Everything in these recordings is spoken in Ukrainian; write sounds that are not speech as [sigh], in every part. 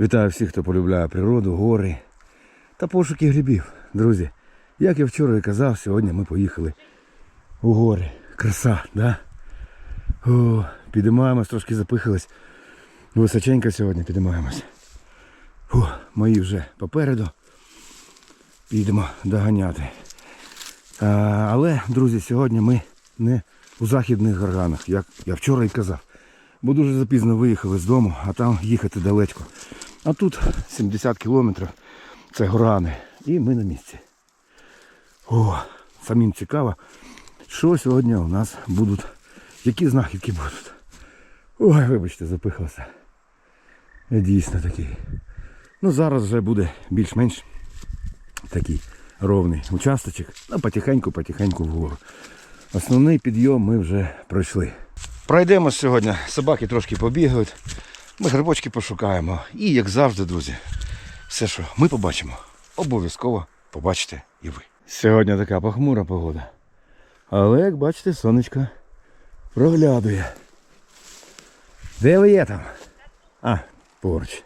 Вітаю всіх, хто полюбляє природу, гори та пошуки грибів. Друзі, як я вчора і казав, сьогодні ми поїхали у гори. Краса, да? О, підіймаємось, трошки запихались. Височенько сьогодні підіймаємось. О, мої вже попереду. Підемо доганяти. А, але, друзі, сьогодні ми не у західних горганах, як я вчора і казав. Бо дуже запізно виїхали з дому, а там їхати далечко. А тут 70 кілометрів це горани. І ми на місці. О, самим цікаво, що сьогодні у нас будуть, які знахідки будуть. Ой, вибачте, запихався. Я дійсно такий. Ну зараз вже буде більш-менш такий ровний участочок. Ну, потихеньку-потихеньку вгору. Основний підйом ми вже пройшли. Пройдемо сьогодні. Собаки трошки побігають. Ми грибочки пошукаємо. І, як завжди, друзі, все, що ми побачимо, обов'язково побачите і ви. Сьогодні така похмура погода. Але, як бачите, сонечко проглядує. Де ви є там? А, поруч.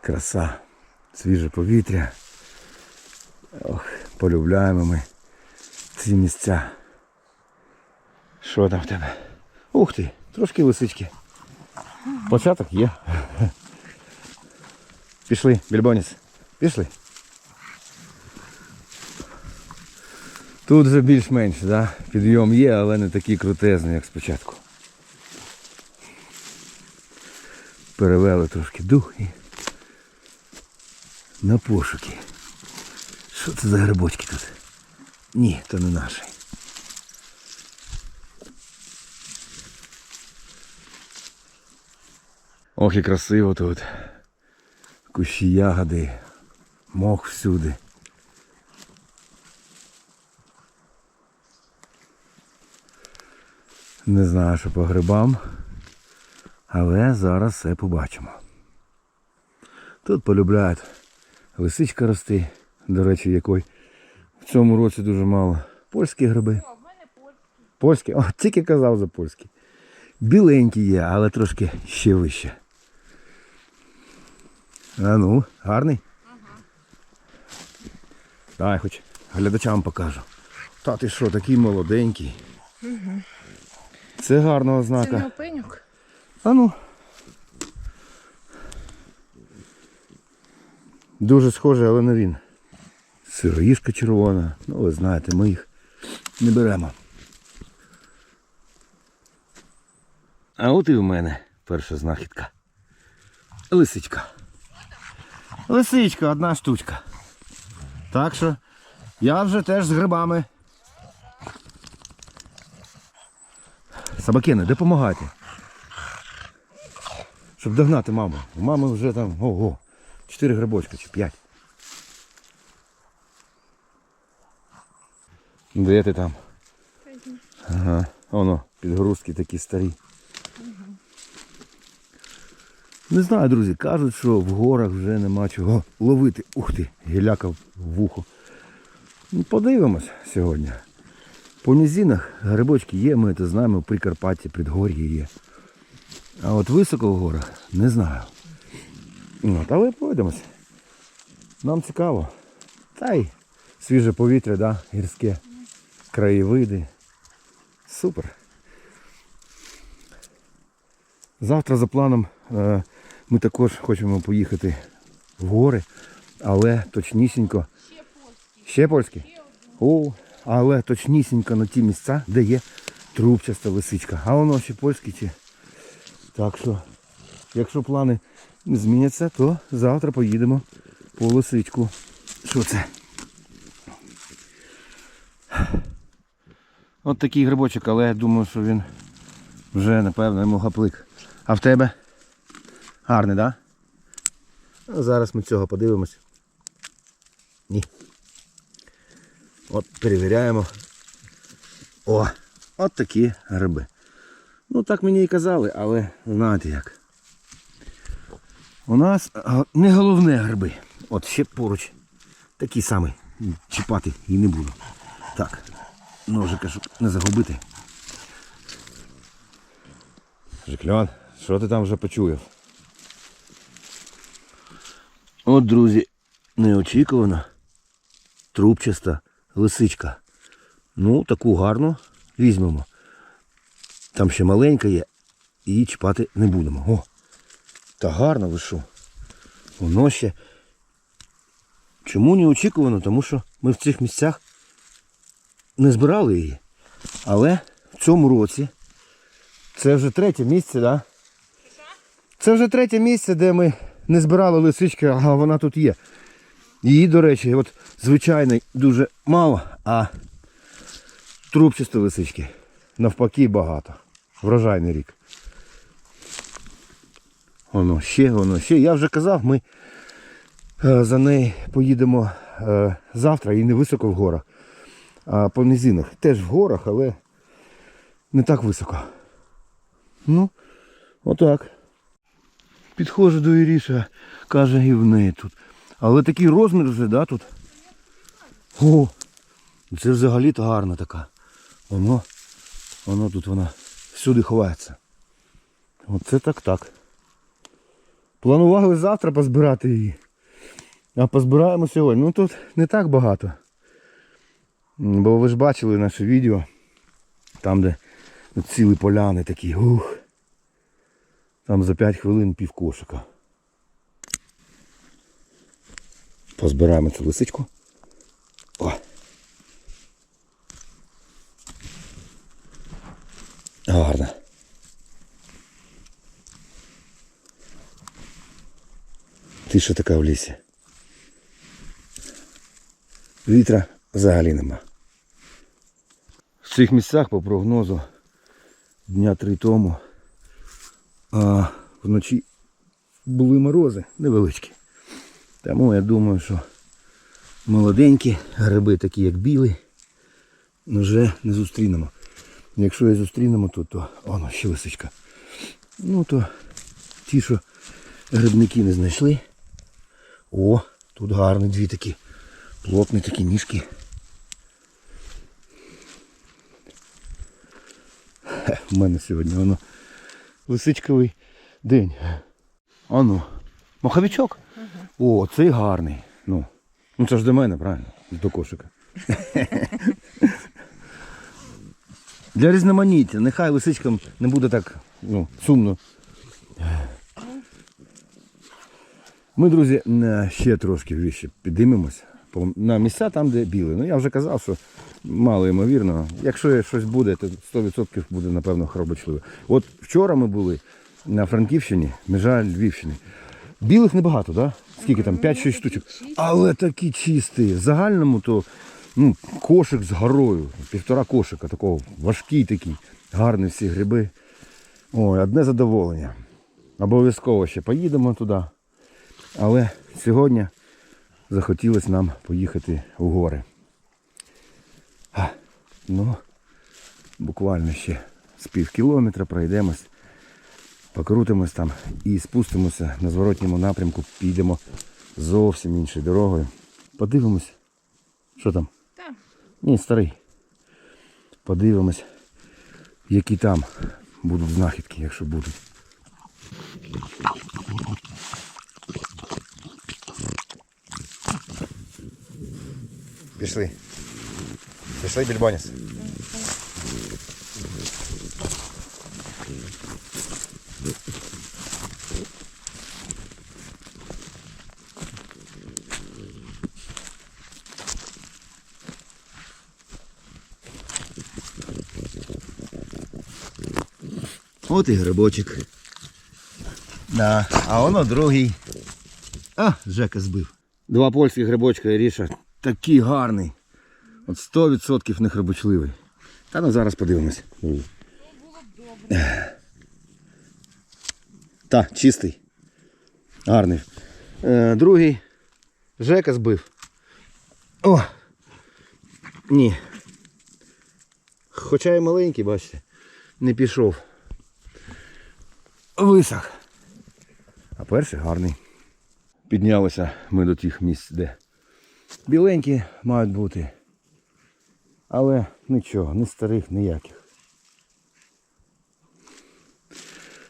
Краса, свіже повітря. Ох, полюбляємо ми ці місця. Що там в тебе? Ух ти, трошки лисички. Початок є. Пішли, більбоніс. Пішли. Тут вже більш-менш, да? підйом є, але не такий крутезний, як спочатку. Перевели трошки дух і на пошуки. Що це за грибочки тут? Ні, то не наші. Ох і красиво тут. Кущі ягоди, мох всюди. Не знаю, що по грибам, але зараз все побачимо. Тут полюбляють лисичка рости, до речі, якої в цьому році дуже мало. Польські гриби. О, в мене польський. Польські? О, тільки казав за польські. Біленькі є, але трошки ще вище. А ну, гарний? Дай хоч глядачам покажу. Та ти що, такий молоденький. Це гарного Це знака. не опенюк. А ну. Дуже схожий, але не він. Сироїшка червона. Ну, ви знаєте, ми їх не беремо. А от і в мене перша знахідка. Лисичка. Лисичка, одна штучка. Так що я вже теж з грибами. Собакени, допомагайте. Щоб догнати маму. У мами вже там ого, 4 грибочка чи 5. Де ти там? Ага, воно, підгрузки такі старі. Не знаю, друзі, кажуть, що в горах вже нема чого ловити. Ух ти, гіляка вухо. Ну, подивимось сьогодні. По низинах грибочки є, ми це знаємо, в Прикарпатті, Предгор'ї є. А от високо в горах не знаю. От, але пройдемось. Нам цікаво. Та й свіже повітря, да, гірське, краєвиди. Супер. Завтра за планом е, ми також хочемо поїхати в гори, але точнісінько. Ще польські? Ще. О, але точнісінько на ті місця, де є трубчаста лисичка. А воно ще польське чи. Так що, якщо плани не зміняться, то завтра поїдемо по лисичку. Що це? От такий грибочок, але я думаю, що він вже, напевно, мугаплик. А в тебе? Гарний, так? Да? А зараз ми цього подивимось. Ні. От перевіряємо. О, от такі гриби. Ну так мені і казали, але знаєте як. У нас не головне гриби. От ще поруч. Такі самі. Чіпати і не буду. Так. Ножика, щоб не загубити. Жикльон, що ти там вже почуяв? От, друзі, неочікувано трубчаста лисичка. Ну, таку гарну візьмемо. Там ще маленька є, її чіпати не будемо. О! Та гарно ви що? Воно ще. Чому неочікувано? Тому що ми в цих місцях не збирали її. Але в цьому році це вже третє місце, так? Да? Це вже третє місце, де ми не збирали лисички, а вона тут є. Її, до речі, от звичайної дуже мало, а трубчасті лисички навпаки багато. Врожайний рік. Воно ще, воно ще. Я вже казав, ми е, за неї поїдемо е, завтра і не високо в горах, а по низинах. Теж в горах, але не так високо. Ну, отак. Підходжу до Іріша, каже, і в неї тут. Але такий розмір вже, да, тут. О, це взагалі-то гарна така. Воно, воно тут вона всюди ховається. Оце так так. Планували завтра позбирати її. А позбираємо сьогодні. Ну тут не так багато. Бо ви ж бачили наше відео. Там, де цілі поляни такі. Ух. Там за 5 хвилин пів кошика. Позбираємо цю лисичку. О. Гарно. Тиша така в лісі. Вітра взагалі нема. В цих місцях по прогнозу дня три тому а вночі були морози невеличкі. Тому я думаю, що молоденькі гриби, такі як білий, вже не зустрінемо. Якщо і зустрінемо тут, то воно ще лисичка. Ну то ті, що грибники не знайшли. О, тут гарні дві такі плотні такі ніжки. У мене сьогодні воно лисичковий день. Ану. Маховичок? О, цей гарний. Ну, ну це ж до мене, правильно? До кошика. Для різноманіття. Нехай лисичкам не буде так ну, сумно. Ми, друзі, е, ще трошки вище підіймемось на місця там, де білий. Ну я вже казав, що мало ймовірно. Якщо щось буде, то 100% буде, напевно, хробочливе. От вчора ми були на Франківщині, межа Львівщини. Білих небагато, так? Да? Скільки там? 5-6 штучок. Але такі чисті. В загальному то ну, кошик з горою. Півтора кошика такого. Важкий такий. Гарні всі гриби. Ой, одне задоволення. Обов'язково ще поїдемо туди. Але сьогодні захотілося нам поїхати у гори. А, ну, буквально ще з пів кілометра пройдемось, покрутимось там і спустимося на зворотньому напрямку, підемо зовсім іншою дорогою. Подивимось, що там? Та, Ні, старий. Подивимось, які там будуть знахідки, якщо будуть. Пішли. Пішли, Більбоніс. От і грибочок. Да. А воно другий. А, Жека збив. Два польських грибочка ріша. Такий гарний. От 100% не хребочливий. Та ну зараз подивимось. Та, чистий. Гарний. Е, другий. Жека збив. О! Ні. Хоча і маленький, бачите, не пішов. Висох. А перший гарний. Піднялися ми до тих місць, де біленькі мають бути. Але нічого, ні старих, ніяких.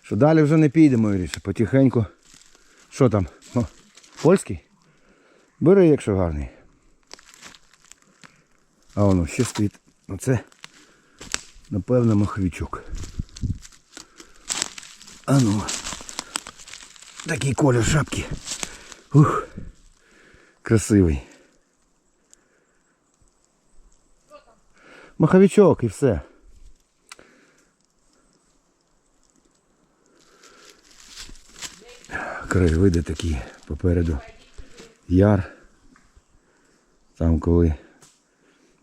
Що далі вже не підемо, Іріше, потихеньку. Що там? О, польський? Бери, якщо гарний. А воно ще стоїть. Оце, напевно, маховичок. А ну. Такий колір шапки. Ух. Красивий. Маховичок і все. Краєвиди такі попереду. Яр. Там коли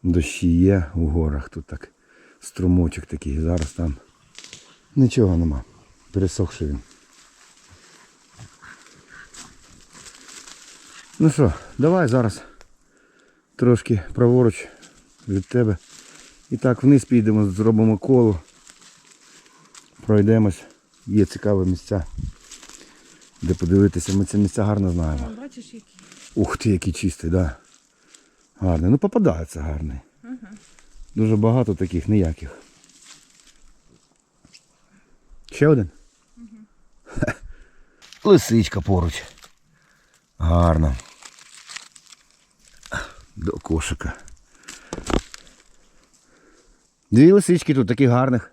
дощі є у горах, тут так струмочок такий. Зараз там нічого нема. Пересохший він. Ну що, давай зараз трошки праворуч від тебе. І так вниз підемо, зробимо коло. Пройдемось. Є цікаві місця, де подивитися. Ми ці місця гарно знаємо. Бачиш, які. Ух ти, який чистий, да. Гарний. Ну попадається гарний. Дуже багато таких ніяких. Ще один? Хе. Лисичка поруч. Гарно. До кошика. Дві лисички тут таких гарних.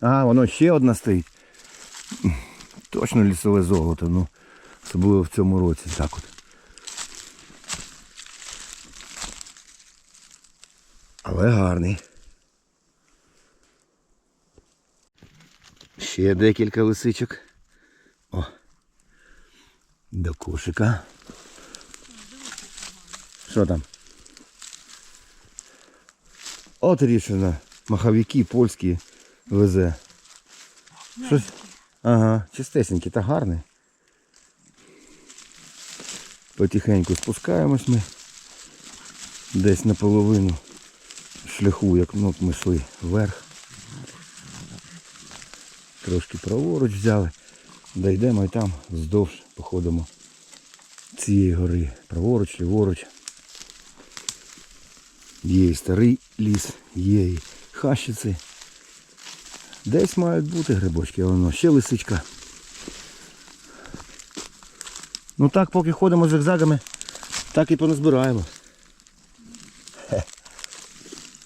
А, воно ще одна стоїть. Точно лісове золото, ну. Особливо в цьому році. Так от. Але гарний. Ще декілька лисичок. О. До кошика. Що там? От рішено. Маховики польські везе. Щось. Ага, чистесенький та гарний. Потихеньку спускаємось ми. Десь наполовину шляху, як ну, ми йшли вверх. Трошки праворуч взяли. Дійдемо і там вздовж походимо цієї гори. Праворуч, ліворуч. Є і старий ліс, є і хащиці. Десь мають бути грибочки, а воно ще лисичка. Ну так, поки ходимо зигзагами, так і поназбираємо. Хе.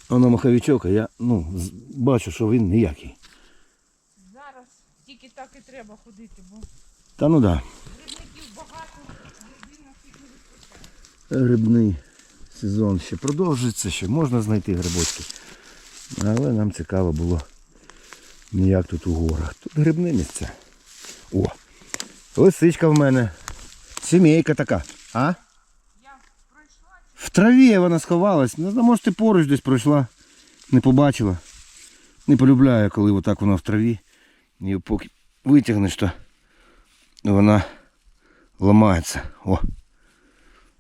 Воно маховичок, а я ну, бачу, що він ніякий. Зараз тільки так і треба ходити, бо Та ну да. грибників багато, гриби на всіх не вистачає. Грибний сезон ще продовжується, ще можна знайти грибочки. Але нам цікаво було ніяк тут у горах. Тут грибне місце. О! Лисичка в мене. Сімейка така. А? В траві вона сховалась. Знаю, може ти поруч десь пройшла. Не побачила. Не полюбляю, коли отак вона в траві. І поки витягнеш, то вона ламається. О!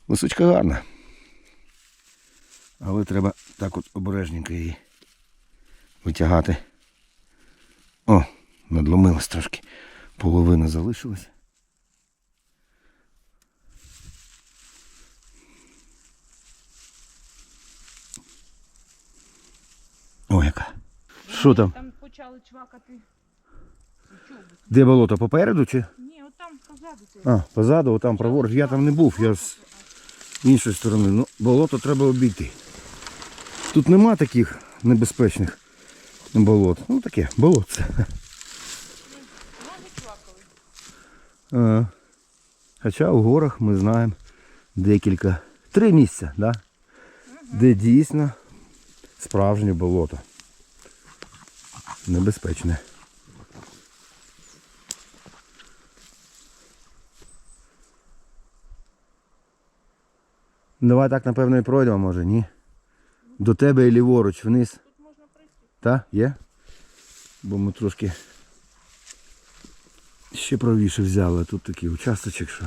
Лисичка гарна. Але треба так от обережненько її витягати. О, надломилась трошки. Половина залишилась. О, яка. Що там? там почали чвакати. Де болото? Попереду чи? Ні, от там позаду. А, позаду, там праворуч. Я там не був, я з іншої сторони. Ну, болото треба обійти. Тут нема таких небезпечних болот. Ну таке, болотце. [laughs] Хоча у горах ми знаємо декілька. Три місця, да? де дійсно справжнє болото. Небезпечне. Давай так, напевно, і пройдемо, може, ні? До тебе і ліворуч вниз. Тут можна пройти. Та, є? Бо ми трошки ще правіше взяли, тут такий участочок, що.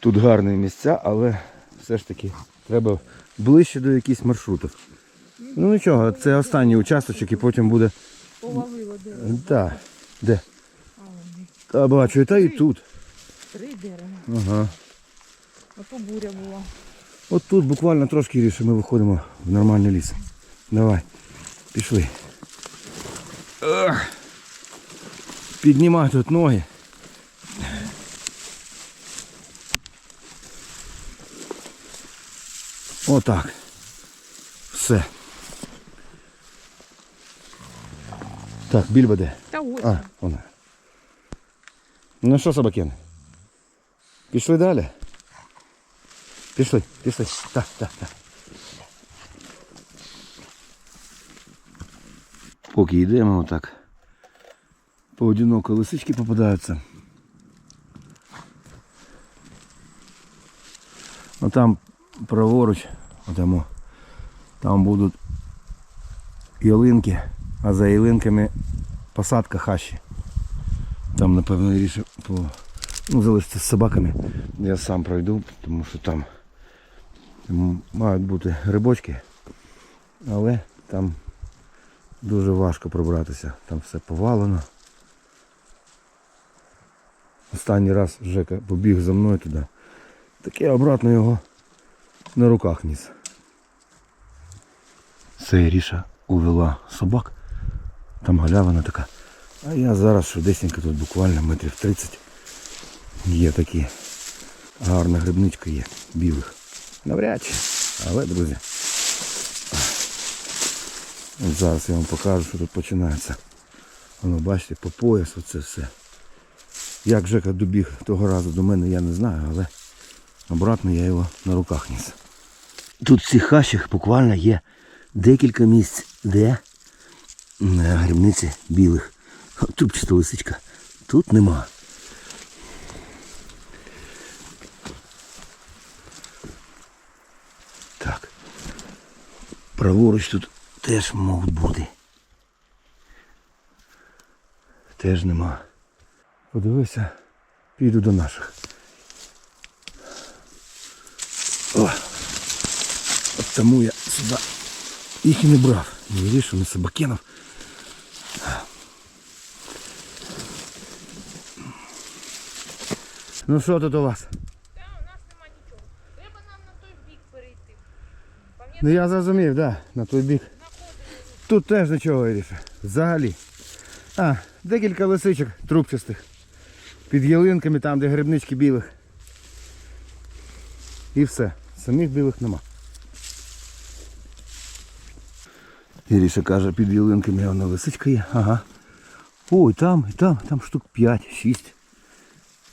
Тут гарні місця, але все ж таки треба ближче до якихось маршрутів. Ну нічого, це останній участочок і потім буде. Повалило дерево. Так, де? Та бачу, і та і тут. Три дерева. Ага. А то буря була. От тут буквально трошки ріше ми виходимо в нормальний ліс. Давай, пішли. Піднімай тут ноги. Отак. Все. Так, більба де? Та ось. А, вона. Ну що, собаки? Пішли далі. Пішли, пішли. Так, так, так. Поки йдемо отак. Поодиноко лисички попадаються. Ну там праворуч, отамо, там будуть ялинки, а за ялинками посадка хащі. Там, напевно, ріше по... ну, залишиться з собаками. Я сам пройду, тому що там м, мають бути грибочки, але там дуже важко пробратися. Там все повалено. Останній раз Жека побіг за мною туди. Так я обратно його на руках ніс. Це Ріша увела собак. Там галявина така. А я зараз швидесенько тут буквально метрів 30. Є такі. Гарна грибничка є, білих. Навряд чи. Але, друзі. От зараз я вам покажу, що тут починається. Воно, бачите, по пояс оце все. Як Жека добіг того разу до мене, я не знаю, але обратно я його на руках ніс. Тут в цих хащах буквально є декілька місць, де м, грибниці білих. О, Трубчаста лисичка. Тут нема. Праворуч тут теж можуть бути. Теж нема. Подивився, піду до наших. О! От тому я сюди їх і не брав. Не вирішив, не собакенов. Ну що тут у вас? Та у нас нема нічого. Треба нам на той бік перейти. Ну я зрозумів, так, да, на той бік. Тут теж нічого Іріша. Взагалі. А, декілька лисичок трубчастих. Під ялинками, там, де грибнички білих. І все. Самих білих нема. Іріша каже, під ялинками вона лисичка є. Ага. Ой, там, і там, там штук 5-6.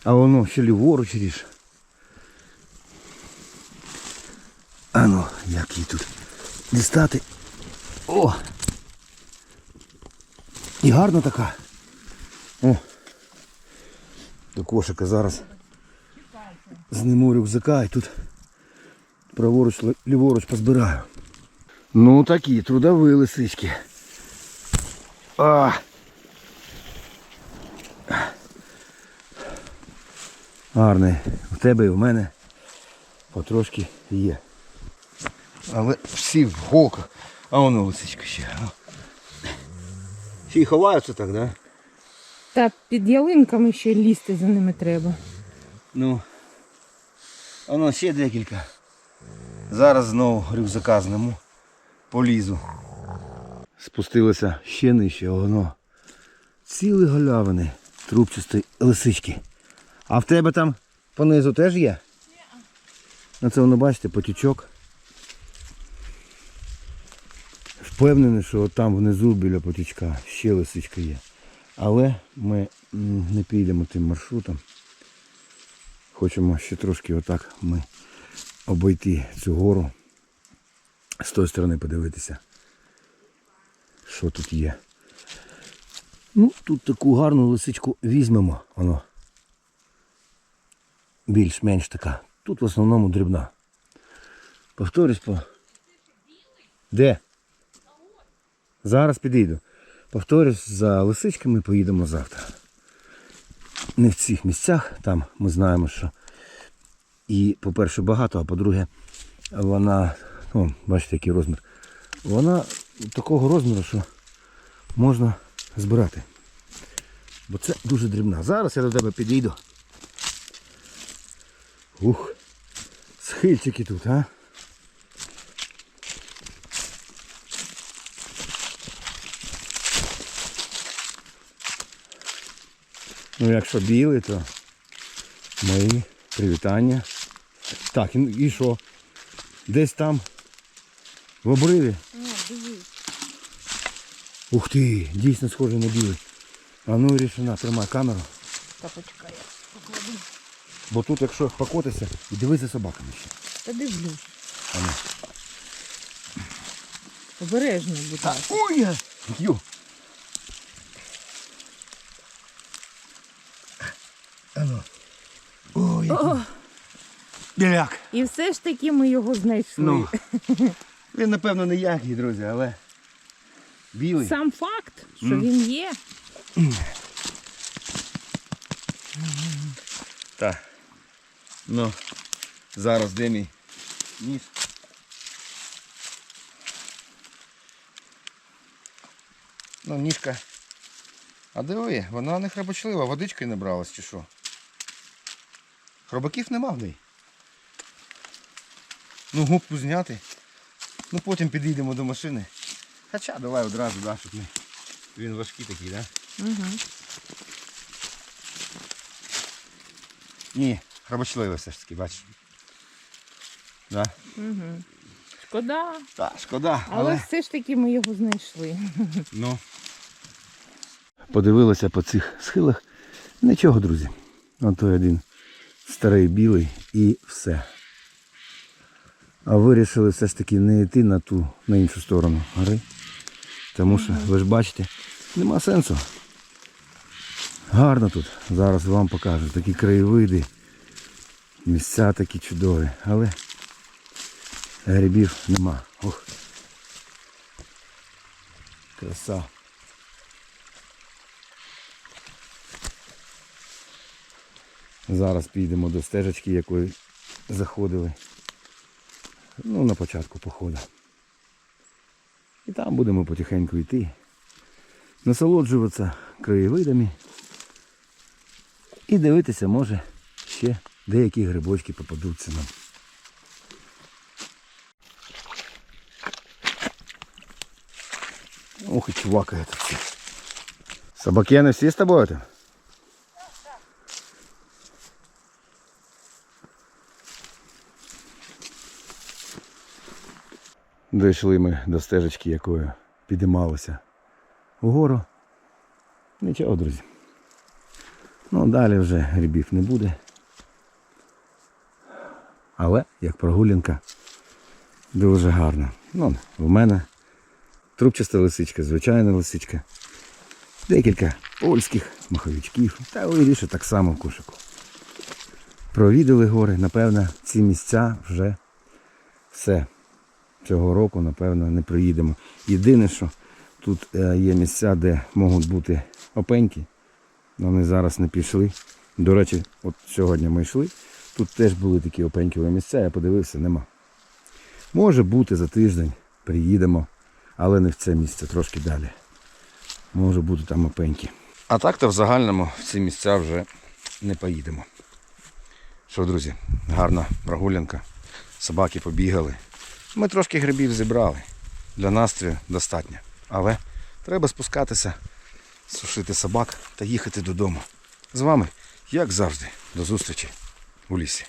А воно ще ліворуч ріж. А ну, як її тут дістати. О! І гарна така. О. До кошика зараз зниму рюкзака і тут праворуч, ліворуч позбираю. Ну такі, трудові лисички. А! Гарний. У тебе і в мене потрошки є. Але всі в гоках. А воно лисичка ще. ну. Всі й ховаються так, да? Та під ялинками ще лізти за ними треба. Ну. Воно ще декілька. Зараз знову рюкзака зніму. Полізу. Спустилося ще нижче, воно. Цілі галявини трубчастої лисички. А в тебе там понизу теж є? Ну це воно, бачите, потічок. Впевнений, що там внизу біля потічка ще лисичка є. Але ми не підемо тим маршрутом. Хочемо ще трошки отак ми обійти цю гору. З тої сторони подивитися, що тут є. Ну, тут таку гарну лисичку візьмемо, воно. Більш-менш така. Тут в основному дрібна. Повторюсь по. Де? Зараз підійду. Повторюсь, за лисичками поїдемо завтра. Не в цих місцях, там ми знаємо, що і, по-перше, багато, а по-друге, вона, ну, бачите, який розмір. Вона такого розміру, що можна збирати. Бо це дуже дрібна. Зараз я до тебе підійду. Ух, схильчики тут, а? Ну, якщо білий, то мої привітання. Так, і- що? Десь там В обриві. Ух ти, дійсно схожий на білий. А ну рішена, тримай камеру. Та почекай, я покладу. Бо тут, якщо покотися, і дивись за собаками ще. Та дивлюсь. Ну. Обережно, будь ласка. Ой! я! Ю! Ану. Ой, О, біляк. і все ж таки ми його знайшли. Ну. [laughs] Він, напевно, не ягід, друзі, але білий. Сам факт, що він є. Так. Ну, зараз де мій ніж. Ну, ніжка. А диви, вона не храбочлива, водичкою не бралась чи що. Хробаків нема в неї. Ну, губку зняти. Ну потім підійдемо до машини. Хоча давай одразу, да, щоб не. Він важкий такий, да? Угу. Ні, храбочливий все ж таки, бачиш. Да. Угу. Шкода. Так, шкода, Але... все ж таки ми його знайшли. [laughs] Ну. Подивилися по цих схилах. Нічого, друзі. Ото один старий білий і все. А вирішили все ж таки не йти на ту, на іншу сторону гори. Тому що, ви ж бачите, нема сенсу. Гарно тут. Зараз вам покажу. Такі краєвиди. Місця такі чудові. Але грибів нема. Ох. Краса. Зараз підемо до стежечки, якої заходили. Ну, на початку походу. І там будемо потихеньку йти. Насолоджуватися краєвидами. І дивитися, може, ще деякі грибочки попадуться нам. Ох и чувака этот. Собакены все с тобой это? Дійшли ми до стежечки, якою підіймалося вгору. Нічого, друзі. Ну, далі вже грибів не буде. Але як прогулянка дуже гарна. Ну, в мене трубчаста лисичка, звичайна лисичка. Декілька польських маховичків. Та виріше так само в кошику. Провідали гори, напевно, ці місця вже все. Цього року, напевно, не приїдемо. Єдине, що тут е, є місця, де можуть бути опеньки. Вони зараз не пішли. До речі, от сьогодні ми йшли. Тут теж були такі опенькові місця, я подивився, нема. Може бути за тиждень, приїдемо, але не в це місце, трошки далі. Може бути там опеньки. А так-то в загальному в ці місця вже не поїдемо. Що, друзі, гарна прогулянка. Собаки побігали. Ми трошки грибів зібрали. Для настрою достатньо. Але треба спускатися, сушити собак та їхати додому. З вами, як завжди, до зустрічі у лісі.